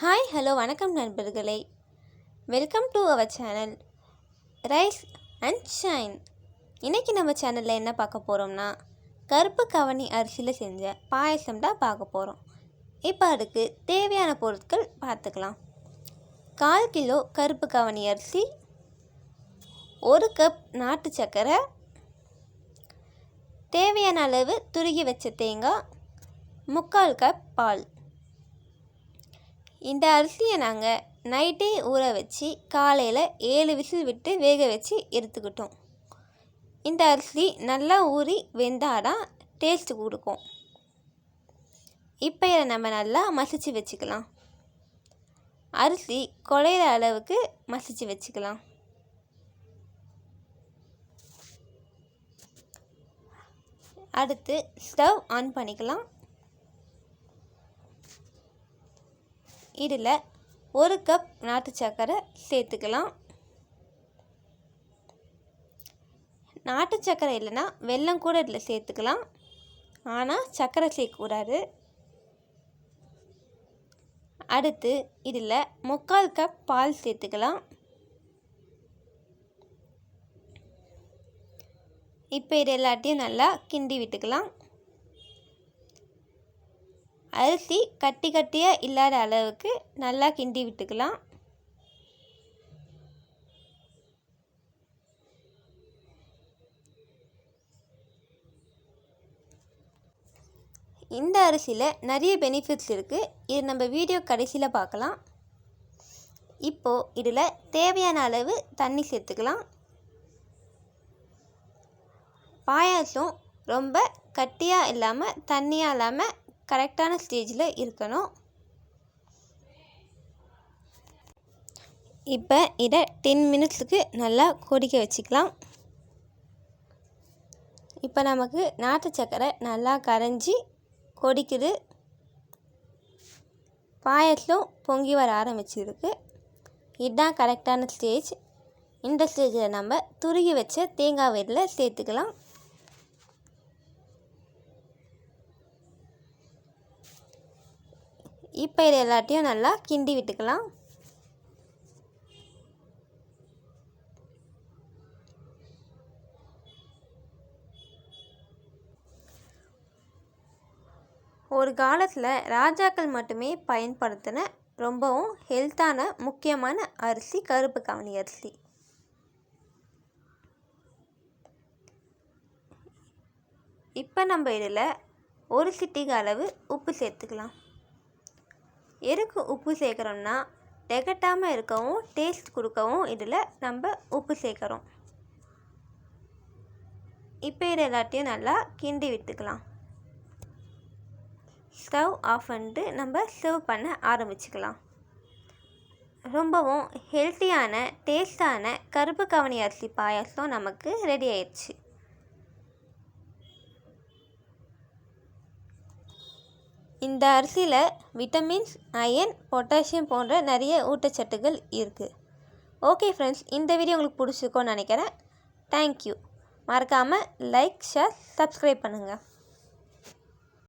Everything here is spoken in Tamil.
ஹாய் ஹலோ வணக்கம் நண்பர்களே. Welcome to our channel rise and shine இன்றைக்கி நம்ம சேனலில் என்ன பார்க்க போகிறோம்னா கருப்பு கவனி அரிசியில் செஞ்ச பாயசம் தான் பார்க்க போகிறோம் இப்போ அதுக்கு தேவையான பொருட்கள் பார்த்துக்கலாம். கால் கிலோ கருப்பு கவனி அரிசி ஒரு கப் நாட்டு சர்க்கரை தேவையான அளவு துருகி வச்ச தேங்காய் முக்கால் கப் பால். இந்த அரிசியை நாங்கள் நைட்டே ஊற வச்சு காலையில் ஏழு விசில் விட்டு வேக வச்சு எடுத்துக்கிட்டோம். இந்த அரிசி நல்லா ஊறி வெந்தாதான் டேஸ்ட்டு கொடுக்கும். இப்போ இதை நம்ம நல்லா மசிச்சு வச்சுக்கலாம். அரிசி குழையிற அளவுக்கு மசிச்சு வச்சுக்கலாம். அடுத்து ஸ்டவ் ஆன் பண்ணிக்கலாம். இதில் ஒரு கப் நாட்டு சர்க்கரை சேர்த்துக்கலாம். நாட்டு சர்க்கரை இல்லைன்னா வெல்லம் கூட இதில் சேர்த்துக்கலாம். ஆனால் சர்க்கரை சேர்க்கக்கூடாது. அடுத்து இதில் முக்கால் கப் பால் சேர்த்துக்கலாம். இப்போ இது எல்லாத்தையும் நல்லா கிண்டி விட்டுக்கலாம். அரிசி கட்டி கட்டியாக இல்லாத அளவுக்கு நல்லா கிண்டி விட்டுக்கலாம். இந்த அரிசியில் நிறைய பெனிஃபிட்ஸ் இருக்குது இது நம்ம வீடியோ கடைசியில் பார்க்கலாம். இப்போது இதில் தேவையான அளவு தண்ணி சேர்த்துக்கலாம். பாயாசம் ரொம்ப கட்டியாக இல்லாமல் தண்ணியாக இல்லாமல் கரெக்டான ஸ்டேஜில் இருக்கணும். இப்போ இதை டென் மினிட்ஸுக்கு நல்லா கொதிக்க வச்சுக்கலாம். இப்போ நமக்கு நாட்டு சக்கரை நல்லா கரைஞ்சி கொதிக்குது. பாயசம் பொங்கி வர ஆரம்பிச்சிருக்கு. இதுதான் கரெக்டான ஸ்டேஜ். இந்த ஸ்டேஜில் நம்ம துருகி வச்ச தேங்காய் வெரில் சேர்த்துக்கலாம். இப்போ இது எல்லாத்தையும் நல்லா கிண்டி விட்டுக்கலாம். ஒரு காலத்தில் ராஜாக்கள் மட்டுமே பயன்படுத்தின ரொம்பவும் ஹெல்த்தான முக்கியமான அரிசி கருப்பு கவனி அரிசி. இப்போ நம்ம இதில் ஒரு சிட்டிக அளவு உப்பு சேர்த்துக்கலாம். எதுக்கு உப்பு சேர்க்குறோம்னா திகட்டாமல் இருக்கவும் டேஸ்ட் கொடுக்கவும் இதில் நம்ம உப்பு சேர்க்குறோம். இப்போ இது எல்லாத்தையும் நல்லா கிண்டி விட்டுக்கலாம். ஸ்டவ் ஆஃப் பண்ணிட்டு நம்ம சர்வ் பண்ண ஆரம்பிச்சுக்கலாம். ரொம்பவும் ஹெல்த்தியான டேஸ்டான கருப்பு கவனி அரிசி பாயாசம் நமக்கு ரெடி ஆயிடுச்சு. இந்த அரிசியில் விட்டமின்ஸ் அயன் பொட்டாசியம் போன்ற நிறைய ஊட்டச்சத்துக்கள் இருக்குது ஓகே ஃப்ரெண்ட்ஸ் இந்த வீடியோ உங்களுக்கு பிடிச்சிருக்கோன்னு நினைக்கிறேன். தேங்க்யூ மறக்காமல் லைக் ஷேர் சப்ஸ்கிரைப் பண்ணுங்கள்